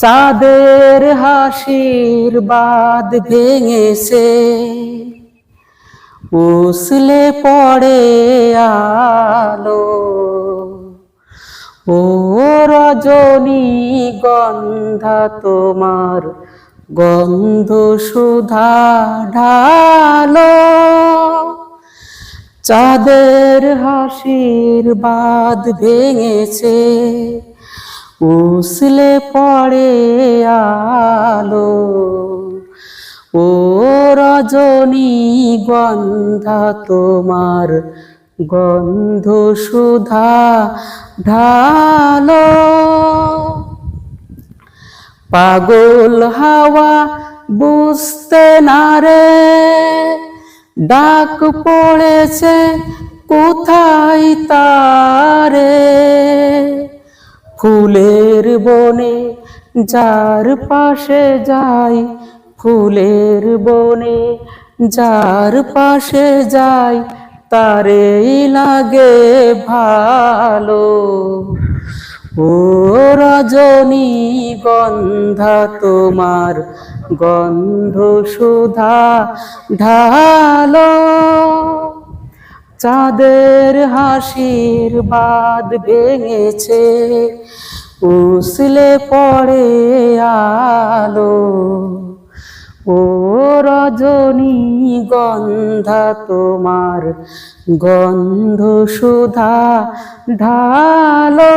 চাঁদের হাসির বাদ ভেঙেছে। উসলে পড়ে আলো। ও রজনী গন্ধা তোমার গন্ধ সুধা ঢালো। চাঁদের হাসির বাদ ভেঙেছে। উসলে পড়ে আলো, ও রজনী গন্ধা তোমার গন্ধ সুধা ঢালো। পাগল হাওয়া বুঝতে না রে, ডাক পড়েছে কোথায় তারে? ফুলের বনে যার পাশে যাই, ফুলের বনে যার পাশে যাই, তারেই লাগে ভালো। ও রজনী গন্ধা, তোমার গন্ধ সুধা ঢালো। চাঁদের হাসির বাদ ভেঙেছে উসলে পড়ে আলো। ও রজনী গন্ধা তোমার গন্ধ সুধা ঢালো।